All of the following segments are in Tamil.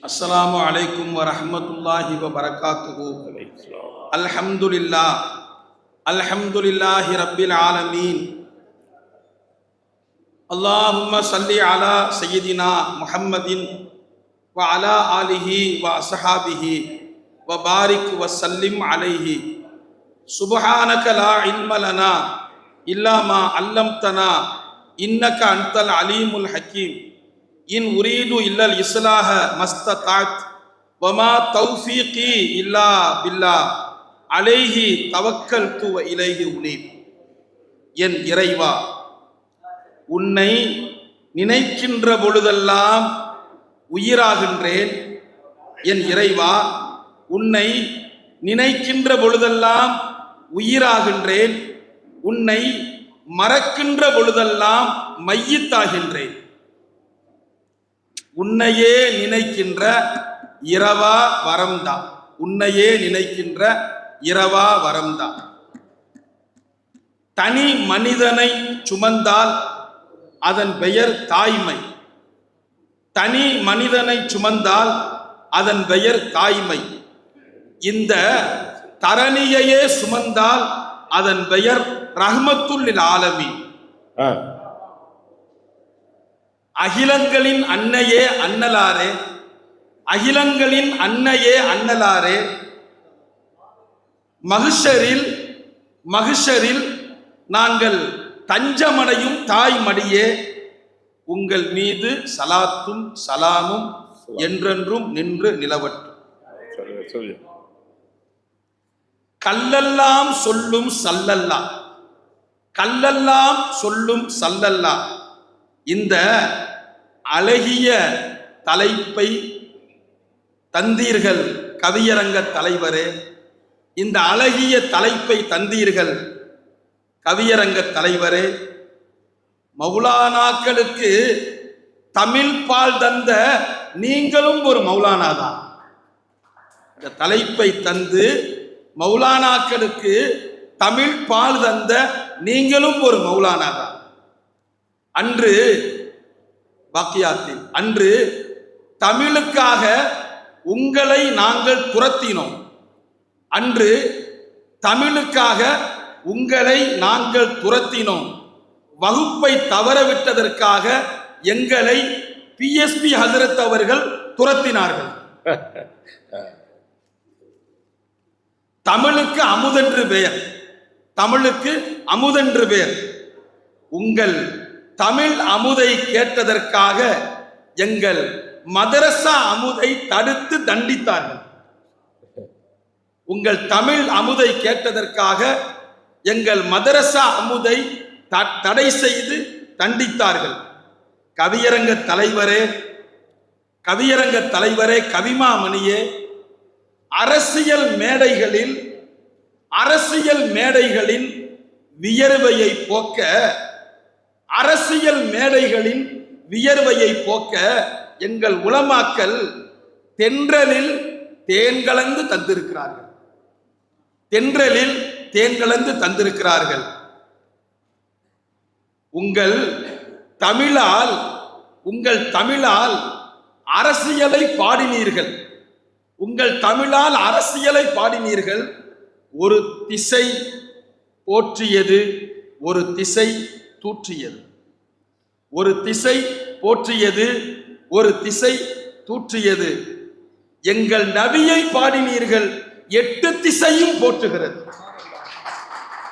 السلام عليكم ورحمة الله وبركاته. الحمد لله. الحمد لله رب العالمين. اللهم صل على سيدنا محمد وعلى آله وأصحابه وبارك وسلم عليه. سبحانك لا علم لنا إلا ما علمتنا إنك أنت العليم الحكيم. இன் உரீது இல்லல் இஸ்லாஹ மஸ்த தாத் வமா தௌஃபீகி இல்லா பில்லா அலைஹி தவக்கல் துவ இலைஹி உனீப். என் இறைவா உன்னை நினைக்கின்ற பொழுதெல்லாம் உயிராகின்றேன். என் இறைவா உன்னை நினைக்கின்ற பொழுதெல்லாம் உயிராகின்றேன். உன்னை மறக்கின்ற பொழுதெல்லாம் மையத்தாகின்றேன். உன்னையே நினைக்கின்ற இரவா வரம்தான் உன்னையே நினைக்கின்ற இரவா வரம்தான் தனி மனிதனை சுமந்தால் அதன் பெயர் தாய்மை. தனி மனிதனை சுமந்தால் அதன் பெயர் தாய்மை. இந்த தரணியையே சுமந்தால் அதன் பெயர் ரஹ்மத்துல் ஆலமி ஆ. அகிலங்களின் அன்னையே அன்னலாரே அகிலங்களின் அன்னையே அன்னலாரே மகிஷரில் மகிஷரில் நாங்கள் தஞ்சமடையும் தாய் மடியே உங்கள் மீது சலாத்தும் சலாமும் என்றென்றும் நின்று நிலவட்டும். கல்லெல்லாம் சொல்லும் சல்லல்லா. கல்லெல்லாம் சொல்லும் சல்லல்லா. இந்த அழகிய தலைப்பை தந்தீர்கள் கவியரங்க தலைவரே. இந்த அழகிய தலைப்பை தந்தீர்கள் கவியரங்க தலைவரே. மௌலானாக்களுக்கு தமிழ் பால் தந்த நீங்களும் ஒரு மௌலானா தான் இந்த தலைப்பை தந்து மௌலானாக்களுக்கு தமிழ் பால் தந்த நீங்களும் ஒரு மௌலானா தான் அன்று வாக்கியாத்தில் அன்று தமிழுக்காக உங்களை நாங்கள் துரத்தினோம். அன்று தமிழுக்காக உங்களை நாங்கள் துரத்தினோம். வகுப்பை தவறவிட்டதற்காக எங்களை பிஎஸ்பி ஹசரத் அவர்கள் துரத்தினார்கள். தமிழுக்கு அமுதென்று பெயர். தமிழுக்கு அமுதென்று பெயர். உங்கள் தமிழ் அமுதை கேட்டதற்காக எங்கள் மதரசா அமுதை தடுத்து தண்டித்தார்கள். உங்கள் தமிழ் அமுதை கேட்டதற்காக எங்கள் மதரசா அமுதை தடை செய்து தண்டித்தார்கள். கவியரங்க தலைவரே கவியரங்க தலைவரே கவிமாமணியே அரசியல் மேடைகளில் அரசியல் மேடைகளின் வியர்வையை போக்க அரசியல் மேடைகளின் வியர்வையை போக்க எங்கள் உளமாக்கல் தென்றலில் தேன் கலந்து தந்திருக்கிறார்கள். தென்றலில் தேன் கலந்து தந்திருக்கிறார்கள். உங்கள் தமிழால் உங்கள் தமிழால் அரசியலை பாடினீர்கள். உங்கள் தமிழால் அரசியலை பாடினீர்கள். ஒரு திசை போற்றியது ஒரு திசை தூற்றியது. ஒரு திசை போற்றியது ஒரு திசை தூற்றியது. எங்கள் நபியை பாடினீர்கள் எட்டு திசையும் போற்றுகிறது.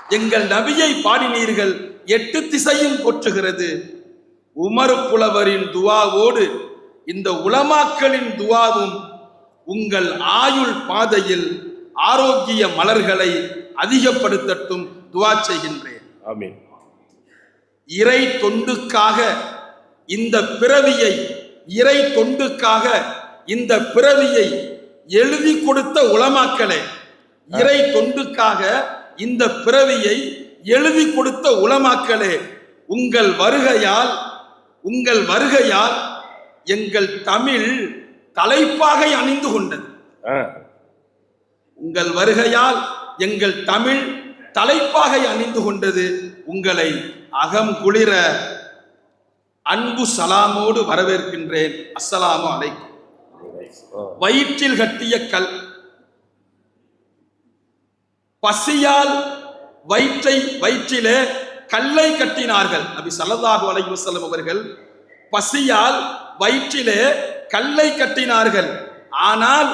எங்கள் நபியை பாடினீர்கள் எட்டு திசையும் போற்றுகிறது. உமர் புலவரின் துவாவோடு இந்த உலமாக்களின் துவாவும் உங்கள் ஆயுள் பாதையில் ஆரோக்கிய மலர்களை அதிகப்படுத்தட்டும் துவா செய்கின்றேன். ஆமீன். இறை தொண்டுக்காக இந்த பிறவியை இறை தொண்டுக்காக இந்த பிறவியை எழுதி கொடுத்த உலமாக்களே இறை தொண்டுக்காக இந்த பிறவியை எழுதி கொடுத்த உலமாக்களே உங்கள் வருகையால் உங்கள் வருகையால் எங்கள் தமிழ் தலைப்பாகை அணிந்து கொண்டது. உங்கள் வருகையால் எங்கள் தமிழ் தலைப்பாகை அணிந்து கொண்டது உங்களை அகம் குளிர அன்பு சலாமோடு வரவேற்கின்றேன். அஸ்ஸலாமு அலைக்கும். வயிற்றில் கட்டிய கல். பசியால் வயிற்றை வயிற்றிலே கல்லை கட்டினார்கள். நபி ஸல்லல்லாஹு அலைஹி வஸல்லம் அவர்கள் பசியால் வயிற்றிலே கல்லை கட்டினார்கள். ஆனால்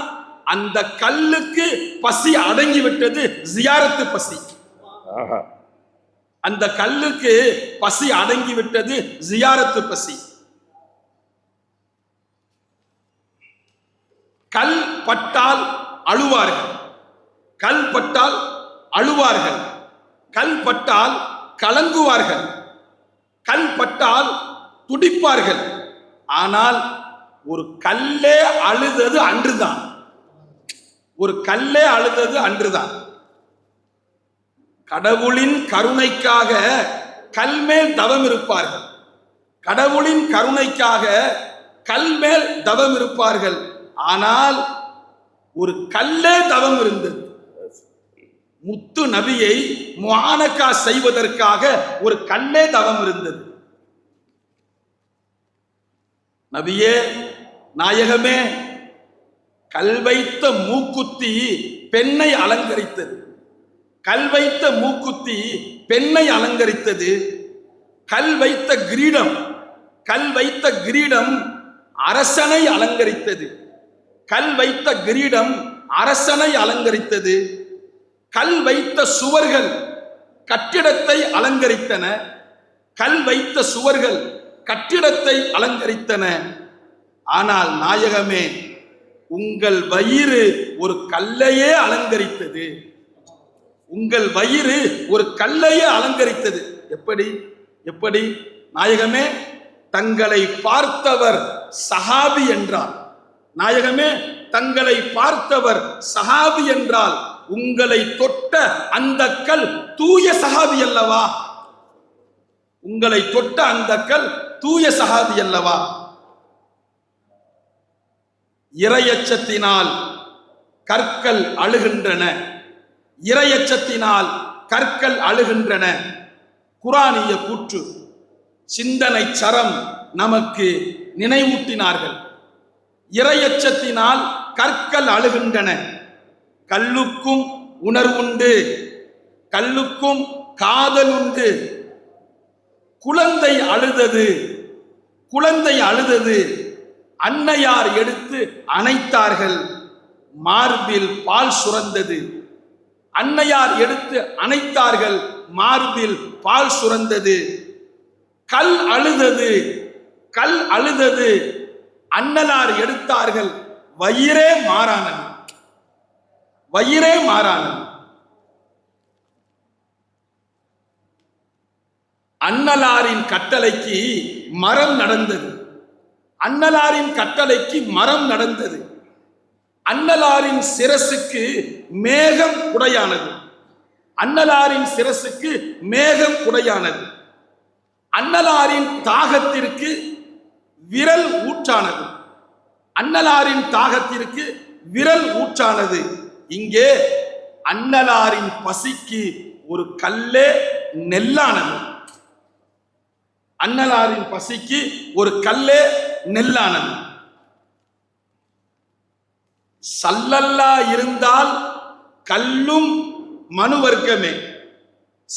அந்த கல்லுக்கு பசி அடங்கிவிட்டது. ஜியாரத்து பசி. அந்த கல்லுக்கு பசி அடங்கி விட்டது ஜியாரத்து பசி. கல் பட்டால் அழுவார்கள். கல் பட்டால் அழுவார்கள். கல் பட்டால் கலங்குவார்கள். கல் பட்டால் துடிப்பார்கள். ஆனால் ஒரு கல்லே அழுதது அன்றுதான். ஒரு கல்லே அழுதது அன்றுதான். கடவுளின் கருணைக்காக கல்மேல் தவம் இருப்பார்கள். கடவுளின் கருணைக்காக கல்மேல் தவம் இருப்பார்கள். ஆனால் ஒரு கல்லே தவம் இருந்தது. முத்து நபியை முஆனக்கா செய்வதற்காக ஒரு கல்லே தவம் இருந்தது. நபியே நாயகமே கல் வைத்த மூக்குத்தி பெண்ணை அலங்கரித்தது. கல் வைத்த மூக்குத்தி பெண்ணை அலங்கரித்தது. கல் வைத்த கிரீடம் கல் வைத்த கிரீடம் அரசனை அலங்கரித்தது. கல் வைத்த கிரீடம் அரசனை அலங்கரித்தது. கல் வைத்த சுவர்கள் கட்டிடத்தை அலங்கரித்தன. கல் வைத்த சுவர்கள் கட்டிடத்தை அலங்கரித்தன. ஆனால் நாயகமே உங்கள் வயிறு ஒரு கல்லையே அலங்கரித்தது. உங்கள் வயிறு ஒரு கல்லையே அலங்கரித்தது. எப்படி? எப்படி? நாயகமே தங்களை பார்த்தவர் சஹாபி என்றார் நாயகமே தங்களை பார்த்தவர் சஹாபி என்றால். உங்களை தொட்ட அந்த கல் தூய சஹாபி அல்லவா? உங்களை தொட்ட அந்த கல் தூய சஹாபி அல்லவா? இரையச்சத்தினால் கற்கள் அழுகின்றன. இரையச்சத்தினால் கற்கள் அழுகின்றன. குரானிய கூற்று சிந்தனை சரம் நமக்கு நினைவூட்டினார்கள். இரையச்சத்தினால் கற்கள் அழுகின்றன. கல்லுக்கும் உணர்வுண்டு கல்லுக்கும் காதல் உண்டு. குழந்தை அழுதது குழந்தை அழுதது அன்னையார் எடுத்து அணைத்தார்கள். மார்பில் பால் சுரந்தது. அன்னையார் எடுத்து அணைத்தார்கள். மார்பில் பால் சுரந்தது. கல் அழுதது. கல் அழுதது. அன்னலார் எடுத்தார்கள். வயிறே மாறானது. வயிறே மாறானது. அன்னலாரின் கட்டளைக்கு மரம் நடந்தது. அன்னலாரின் கட்டளைக்கு மரம் நடந்தது. அன்னலாரின் சிரசுக்கு மேகம் குடையானது அன்னலாரின் சிரசுக்கு மேகம் குடையானது அன்னலாரின் தாகத்திற்கு விரல் ஊற்றானது. அன்னலாரின் தாகத்திற்கு விரல் ஊற்றானது. இங்கே அன்னலாரின் பசிக்கு ஒரு கல்லே நெல்லானது. அன்னலாரின் பசிக்கு ஒரு கல்லே நெல்லானது. சல்லல்லா இருந்தால் கல்லும் மனு வர்க்கமே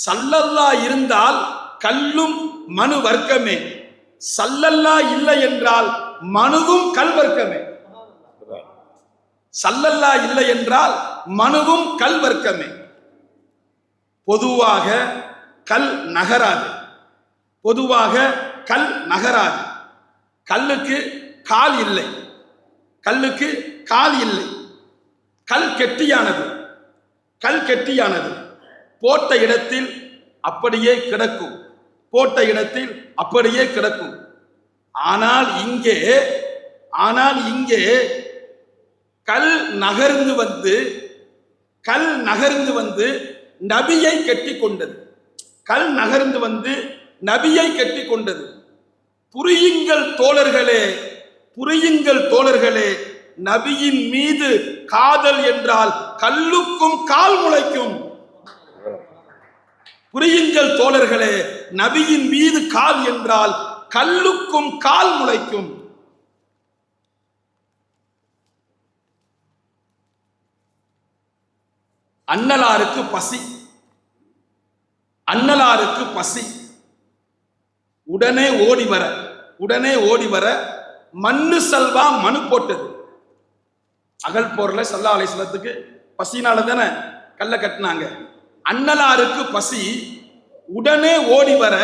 சல்லல்லா இருந்தால் கல்லும் மனு வர்க்கமே சல்லல்லா இல்லை என்றால் மனுவும் கல் வர்க்கமே சல்லல்லா இல்லை என்றால் மனுவும் கல் வர்க்கமே பொதுவாக கல் நகராது. பொதுவாக கல் நகராது. கல்லுக்கு கால் இல்லை. கல்லுக்கு கால் இல்லை. கல் கெட்டியானது. கல் கெட்டியானது. போட்ட இடத்தில் அப்படியே கிடக்கும். போட்ட இடத்தில் அப்படியே கிடக்கும். ஆனால் இங்கே ஆனால் இங்கே கல் நகர்ந்து வந்து கல் நகர்ந்து வந்து நபியை கெட்டி கொண்டது கல் நகர்ந்து வந்து நபியை கெட்டி கொண்டது புரியுங்கள் தோழர்களே புரியுங்கள் தோழர்களே நபியின் மீது காதல் என்றால் கல்லுக்கும் கால் முளைக்கும். புரியுங்கள் தோழர்களே நபியின் மீது கால் என்றால் கல்லுக்கும் கால் முளைக்கும். அன்னலாருக்கு பசி. அன்னலாருக்கு பசி. உடனே ஓடி வர உடனே ஓடி வர மண்ணு செல்வா மனு போட்டது. அகல் போர்ல சல்லா அலிஸ்லத்துக்கு பசினால தானே கல்ல கட்டினாங்க. அன்னலாருக்கு பசி உடனே ஓடி வர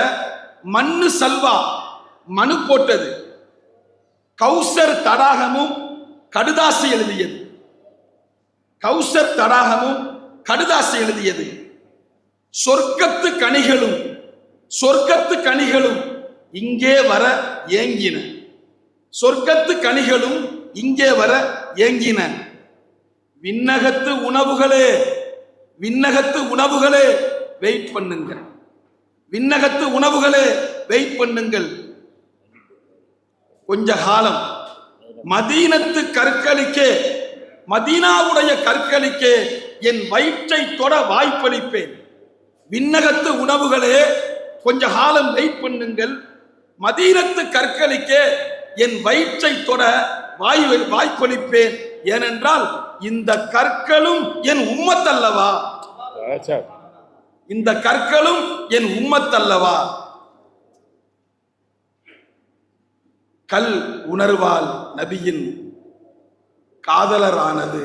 மண்ணு சல்வா மனு போட்டது. கௌசர் தடாகமும் கடுதாசி எழுதியது. கௌசர் தடாகமும் கடுதாசி எழுதியது. சொர்க்கத்து கனிகளும் சொர்க்கத்து கனிகளும் இங்கே வர ஏங்கின. சொர்க்கத்து கனிகளும் இங்கே வர ஏங்கின. விண்ணகத்து உணவுகளே விண்ணகத்து உணவுகளே வெயிட் பண்ணுங்கள். விண்ணகத்து உணவுகளே வெயிட் பண்ணுங்கள். கொஞ்ச காலம். மதீனத்து கற்களுக்கே மதீனாவுடைய கற்களுக்கே என் வயிற்றை தொட வாய்ப்பளிப்பேன். விண்ணகத்து உணவுகளே கொஞ்ச காலம் வெயிட் பண்ணுங்கள். மதீனத்து கற்களுக்கே என் வயிற்றை தொட வாய் வாய்ப்பளிப்பேன் ஏனென்றால் இந்த கற்களும் என் உம்மத்தல்லவா? இந்த கற்களும் என் உம்மத்தல்லவா? கல் உணர்வால் நபியின் காதலரானது.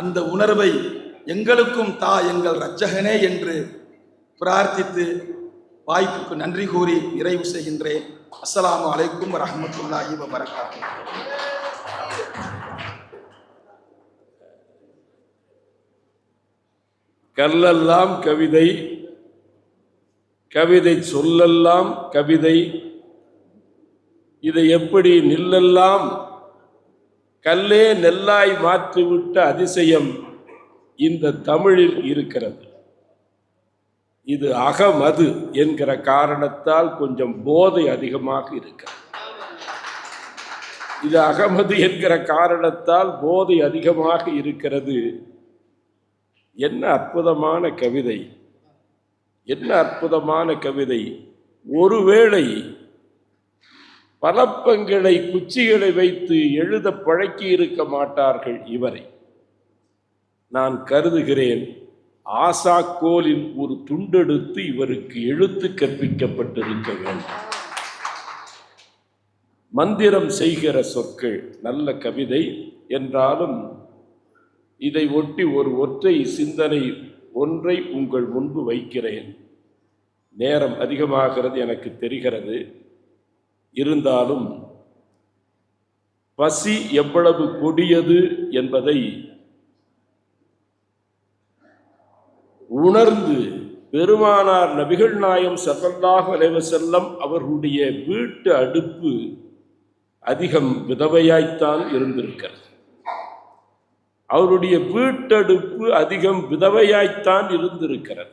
அந்த உணர்வை எங்களுக்கும் தா எங்கள் இரட்சகனே என்று பிரார்த்தித்து வாய்ப்புக்கு நன்றி கூறி நிறைவு செய்கின்றேன். அஸ்ஸலாமு அலைக்கும் வரஹ்மத்துல்லாஹி வபரகாத்துஹு. கல்லெல்லாம் கவிதை கவிதை சொல்லெல்லாம் கவிதை. இதை எப்படி நில்லெல்லாம்? கல்லே நெல்லாய் மாற்றிவிட்ட அதிசயம் இந்த தமிழில் இருக்கிறது. இது அகமது என்கிற காரணத்தால் கொஞ்சம் போதை அதிகமாக இருக்கிறது. இது அகமது என்கிற காரணத்தால் போதை அதிகமாக இருக்கிறது. என்ன அற்புதமான கவிதை? என்ன அற்புதமான கவிதை? ஒருவேளை பலப்பங்களை குச்சிகளை வைத்து எழுத பழக்கி இருக்க மாட்டார்கள் இவரை. நான் கருதுகிறேன் ஆசாக்கோலின் ஒரு துண்டெடுத்து இவருக்கு எழுத்து கற்பிக்கப்பட்டிருக்க வேண்டும். மந்திரம் செய்கிற சொற்கள் நல்ல கவிதை என்றாலும் இதை ஒட்டி ஒரு ஒற்றை சிந்தனை ஒன்றை உங்கள் முன்பு வைக்கிறேன். நேரம் அதிகமாகிறது எனக்கு தெரிகிறது. இருந்தாலும் பசி எவ்வளவு கொடியது என்பதை உணர்ந்து பெருமானார் நபிகள் நாயம் ஸல்லல்லாஹு அலைஹி செல்லம் அவர்களுடைய வீட்டு அடுப்பு அதிகம் விதவையாய்த்தான் இருந்திருக்கிறது. அவருடைய வீட்டடுப்பு அதிகம் விதவையாய்த்தான் இருந்திருக்கிறது.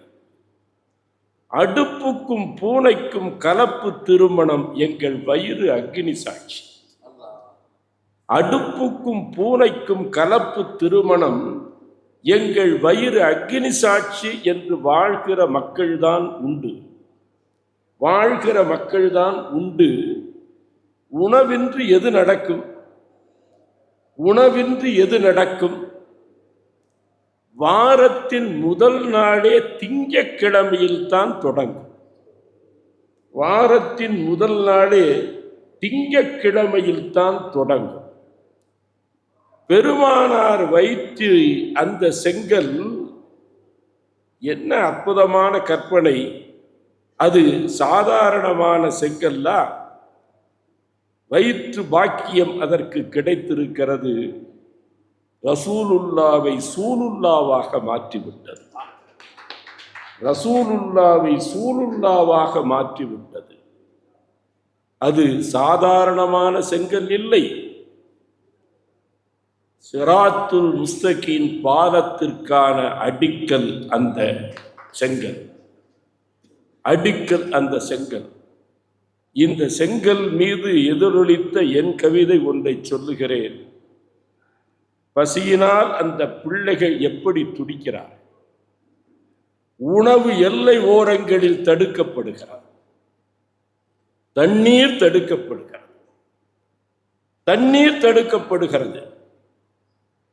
அடுப்புக்கும் பூனைக்கும் கலப்பு திருமணம் எங்கள் வயிறு அக்னி சாட்சி. அடுப்புக்கும் பூனைக்கும் கலப்பு திருமணம் எங்கள் வயிறு அக்னி சாட்சி என்று வாழ்கிற மக்கள்தான் உண்டு. வாழ்கிற மக்கள்தான் உண்டு. உணவின்றி எது நடக்கும்? உணவின்றி எது நடக்கும்? வாரத்தின் முதல் நாளே திங்கக்கிழமையில் தான் தொடங்கும். வாரத்தின் முதல் நாளே திங்கக்கிழமையில் தான் தொடங்கும். பெருமானார் வைத்து அந்த செங்கல் என்ன அற்புதமான கற்பனை. அது சாதாரணமான செங்கல்லா. வயிற்று பாக்கியம் அதற்கு கிடைத்திருக்கிறது. ரசூலுல்லாவை சூலுல்லாவாக மாற்றிவிட்டது. ரசூலுல்லாவை சூலுல்லாவாக மாற்றிவிட்டது. அது சாதாரணமான செங்கல் இல்லை. சிராத்துல் முஸ்தகின் பாதத்திற்கான அடிக்கல் அந்த செங்கல். அடிக்கல் அந்த செங்கல். இந்த செங்கல் மீது எதிரொலித்த என் கவிதை ஒன்றை சொல்லுகிறேன். பசியினால் அந்த பிள்ளைகள் எப்படி துடிக்கிறார் உணவு எல்லை ஓரங்களில் தடுக்கப்படுகிறார் தண்ணீர் தடுக்கப்படுகிறது. தண்ணீர் தடுக்கப்படுகிறது.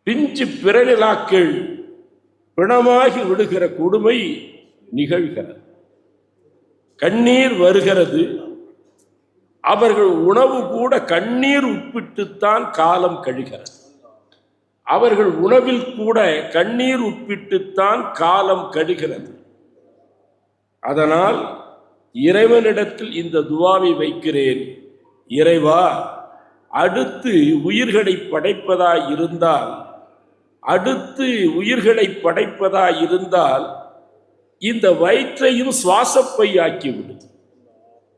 பிஞ்சு பிறநிலாக்கள் பிணமாகி விடுகிற கொடுமை நிகழ்கிறது. கண்ணீர் வருகிறது. அவர்கள் உணவு கூட கண்ணீர் உட்பிட்டுத்தான் காலம் கழிகிறது. அவர்கள் உணவில் கூட கண்ணீர் உட்பிட்டுத்தான் காலம் கழிகிறது. அதனால் இறைவனிடத்தில் இந்த துவாவை வைக்கிறேன். இறைவா அடுத்து உயிர்களை படைப்பதாய் இருந்தால் அடுத்து உயிர்களை படைப்பதாய் இருந்தால் இந்த வயிற்றையும் சுவாசப்பையாக்கி விடுது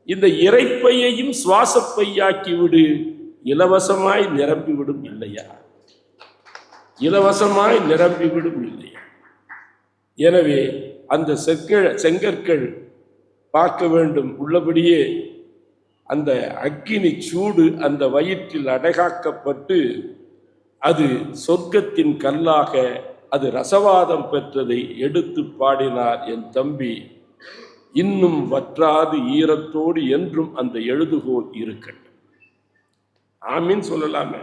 இந்த இறைப்பையையும் சுவாசப்பையாக்கி விடு இலவசமாய் நிரம்பிவிடும் இல்லையா? இலவசமாய் நிரம்பிவிடும் இல்லையா? எனவே அந்த செற்கள் செங்கற்கள் பார்க்க வேண்டும். உள்ளபடியே அந்த அக்கினி சூடு அந்த வயிற்றில் அடைகாக்கப்பட்டு அது சொர்க்கத்தின் கல்லாக அது ரசவாதம் பெற்றதை எடுத்து பாடினார் என் தம்பி இன்னும் வற்றாது ஈரத்தோடு என்றும் அந்த எழுதுகோல் இருக்கட்டும். ஆமீன் சொல்லலாமே.